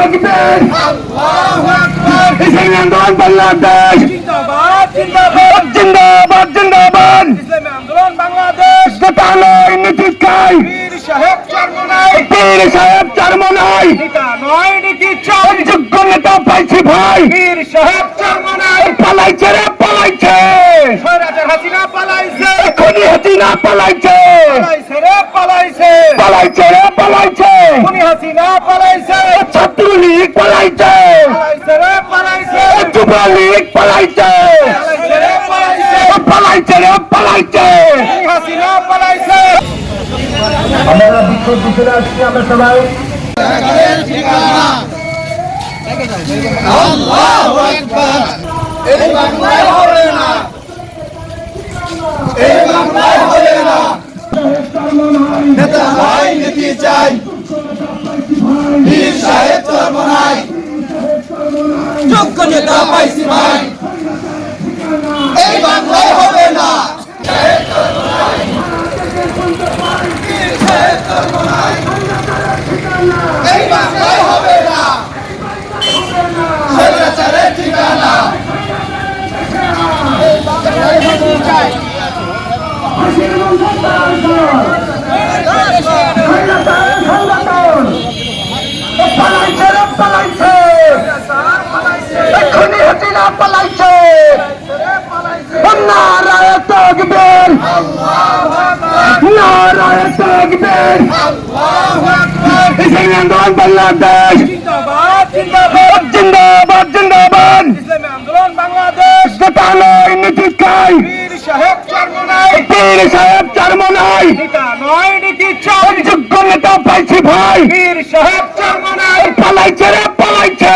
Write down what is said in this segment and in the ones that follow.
তকবীর ইসলামী আন্দোলন বাংলাদেশ জিন্দাবাদ জিন্দাবাদ জিন্দাবাদ জিন্দাবাদ ইসলামী আন্দোলন বাংলাদেশ নেতালয় নীতি চাই পীর সাহেব চর্মনাই পীর সাহেব চরমনাই নেতা নয় নীতি চাই যোগ্য ভাই পীর সাহেব চর্মনাই পালাইছে রে পালাইছে স্বৈরাচার হাসিনা পালাইছে খুনি হাসিনা পালাইছে। পালাইছে রে পালাইছে। পালাইছে রে পালাইছে। খুনি হাসিনা পালাইছে। ছাত্রলীগ পালাইছে। পালাইছে রে পালাইছে। যুবলীগ পালাইছে। পালাইছে রে পালাইছে। হাসিনা পালাইছে। আমরা বিক্ষোভ দিতে আসছি আমরা সবাই। নেতা ভাই নীতি চাই বীর সাহেব চর্ম নাই যোগ্য নেতা পাইছি ভাই এই বাংলায় হবে না এই বাংলায় হবে না স্বৈরাচারের ঠিকানা পালাইছে রে পালাইছে খুনি হাসিনা পালাইছে নারায় তকবীর নারায় তকবীর ইসলামী আন্দোলন বাংলাদেশ। জিন্দাবাদ জিন্দাবাদ। ইসলামী আন্দোলন বাংলাদেশ। নেতালয় নীতি চাই পীর সাহেব চর্মনাই। যোগ্য নেতা পাইছি ভাই। পীর সাহেব চর্মনাই। পালাইছে রে পালাইছে।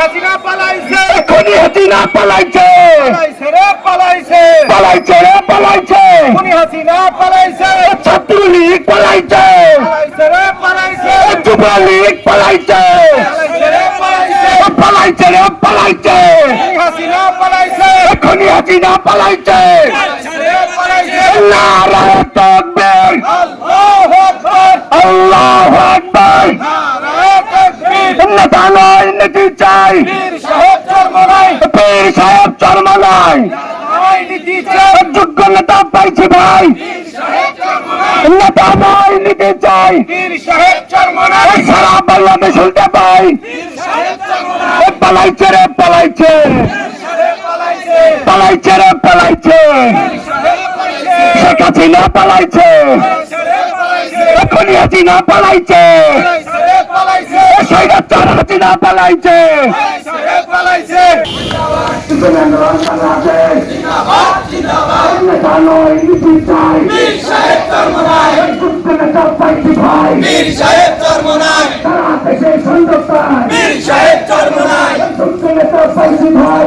হাসিনা পালাইছে। খুনি হাসিনা পালাইছে। পালাইছে রে পালাইছে। পালাইছে রে পালাইছে। খুনি হাসিনা পালাইছে। ছাত্রলীগ পালাইছে। পালাইছে রে পালাইছে। যুবলীগ পালাইছে। পালাইছে রে পালাইছে। হাসিনা পালাইছে। খুনি হাসিনা পালাইছে। নারায় তকবীর। আল্লাহু আকবার। আল্লাহু আকবার। নারায়ে তাকবীর। চাই পীর সাহেব সাহেব চরমনাই নয় যোগ্য নেতা পাইছি ভাই। নেতা নয় নীতি চাই। সারা বাংলাদেশ উল্টে পাই। পালাইছে রে, পালাইছে। পালাইছে পালাইছে রে, পালাইছে। পালাইছে শেখ হাসিনা পালাইছে। পালাইছে খুনি হাসিনা পালাইছে। পালাইছে সৈরাচার হাসিনা পালাইছে। সাহেব পালাইছে নেতা নয় নীতি চাই যোগ্য নেতা পাইছি ভাই নেতা পাইছি ভাই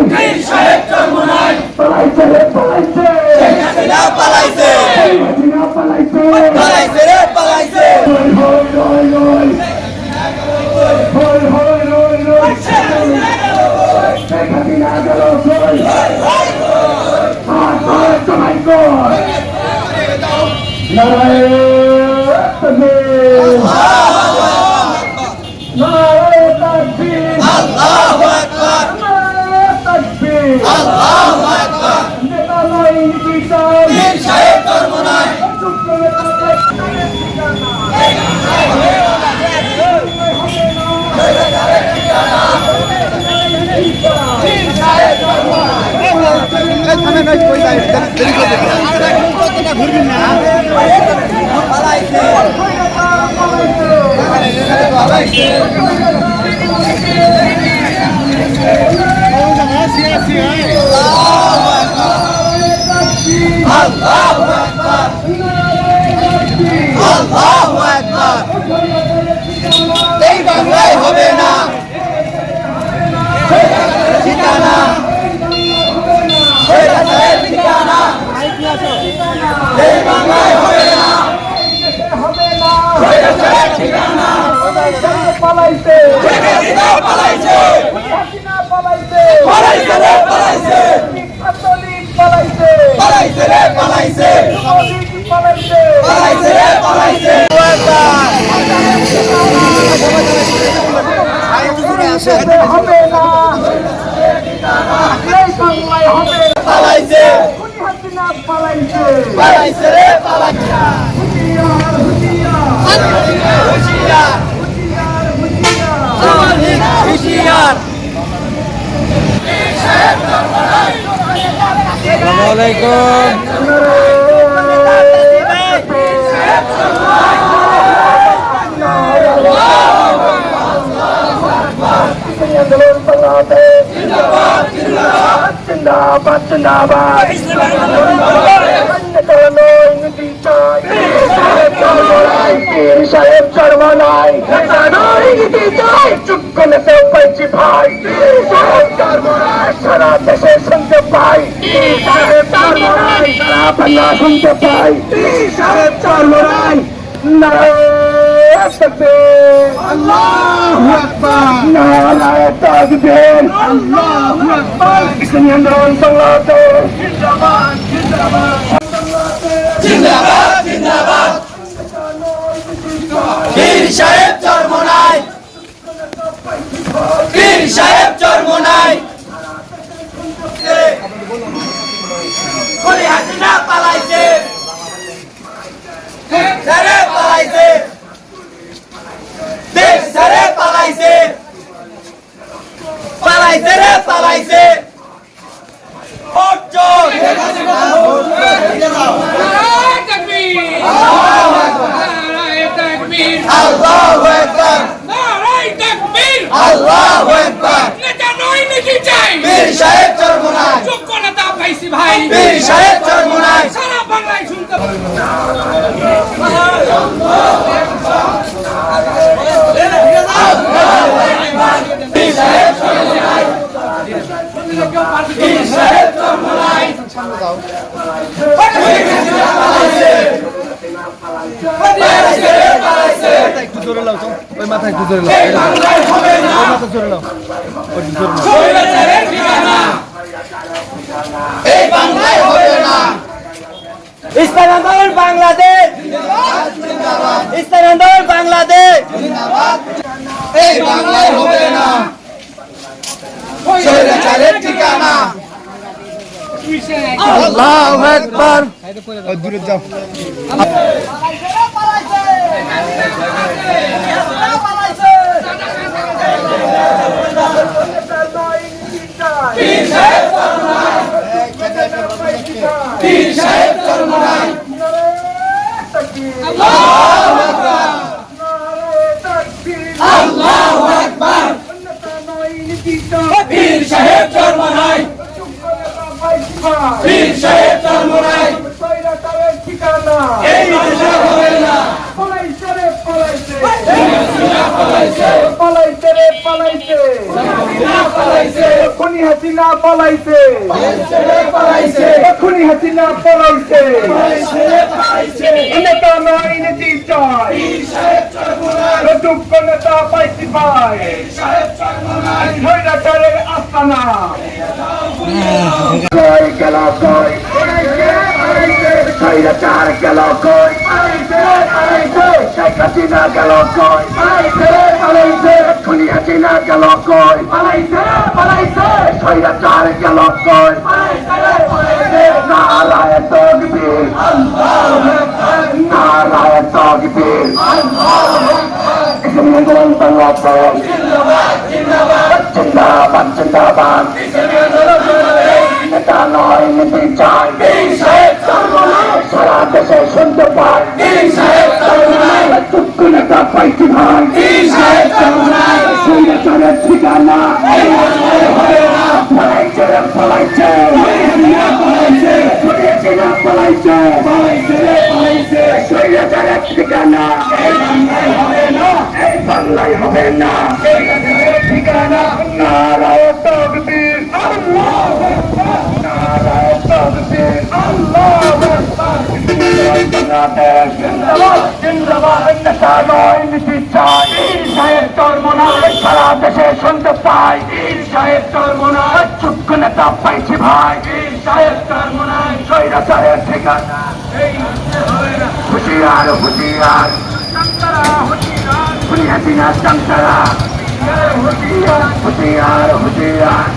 নারায়ণ আল্লাহু আকবার আল্লাহু আকবার এই বাংলায় হবে না ঠিকানা স্বৈরাচারের ঠিকানা এই বাংলায় হবে না স্বৈরাচারের ঠিকানা পালাইছে শেখ হাসিনা পালাইছে হাসিনা পালাইছে পালাইছে রে পালাইছে ছাত্রলীগ পালাইছে পালাইছে রে পালাইছে যুবলীগ বাংলাদেশে হবে না এই বাংলায় হবে না পালাইছে খুনি হাসিনা পালাইছে রে পালাইছে হুঁশিয়ার, হুঁশিয়ার, হুশিয়ার হুঁশিয়ার। হুশিয়ার আন্দোলন বাংলাদেশ জিন্দাবাদ জিন্দাবাদ নেতা নয় নীতি চাই পীর সাহেব চরমানাই নীতি চাই চুপ নেতা পাইছি ভাই সাহেব চরমানাই সারা দেশে শুনতে পাই সাহেব চরমানাই সারা বাংলা শুনতে পাই সাহেব চরমানাই তকবীর আল্লাহু আকবার নারায়ণ তকবীর আল্লাহু আকবার ইসলামী আন্দোলন বাংলাদেশ জিন্দাবাদ জিন্দাবাদ জিন্দাবাদ জিন্দাবাদ। বীর সাহেব চরমনাই বীর সাহেব চরমনাই কোনি হাসিনা পালাইছে। সারে পালাইছে। দেশ সারে পালাইছে। পালাইছে রে, পালাইছে ভোট চোর নারায় তাকবীর নারায় তাকবীর আল্লাহু আকবার নারায় তাকবীর আল্লাহু আকবার। নেতা নয় নীতি চাই? বীর সাহেব চরমনাই যোগ্য নেতা পাইছি ভাই। বীর সাহেব চরমনাই সারা বাংলায় শুনতে পাই। স্বৈরাচারের ঠিকানা এই বাংলায় হবে না ইসলাম আন্দোলন বাংলাদেশ। ইসলাম আন্দোলন বাংলাদেশ। এই বাংলায় হবে না। স্বৈরাচারের ঠিকানা। আল্লাহু আকবার। বীর হাসিনা পলাইছে। খুনি হাসিনা পলাইছে। নেতা নয় নীতি চাই নেতা পাইছি আস্তানা। কই গেল কই? গেল কই? শেখ হাসিনা গেল কই? খুনি হাসিনা গেল পালাইছে স্বৈরাচার গেল কই? নারায়ণ তকবীর। নারায়ণ তকবীর। বাংলাদেশ জিন্দাবাদ। জিন্দাবাদ নেতা নয় নীতি চাই সারা দেশে শুনতে চুক্ত নেতা পাইছি ভাই? সৈরাচারের ঠিকানা। পলাইছে পলাইছে। পলাইছে। পলাইছে সৈরাচারের ঠিকানা এই বাংলায় হবে না। ঠিকানা নারায়ণ তকবীর। আল্লাহ নারায়ণ তকবীর। আল্লাহ বাংলাদেশ জিন্দাবাদ জিন্দাবাদ। নেতা নয় নীতি চাই সাহেব সারা দেশে শুনতে পাই সাহেব চর্মনায় চুক্ক নেতা পাইছি ভাই। সাহেব চর্মনায় সৈরাচারের ঠিকানা। হুশিয়ার হুশিয়ার। চামচারা হুশিয়ার। হুশিয়ার। হুশিয়ার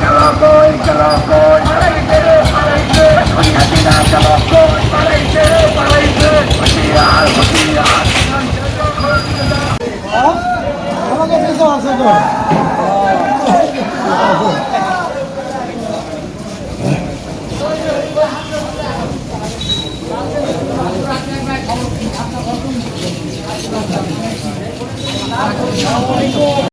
চলো কই চলো কই। হুশিয়ার পালাইছে। হুশিয়ার। হুশিয়ার আমাকে দিতে আছে তো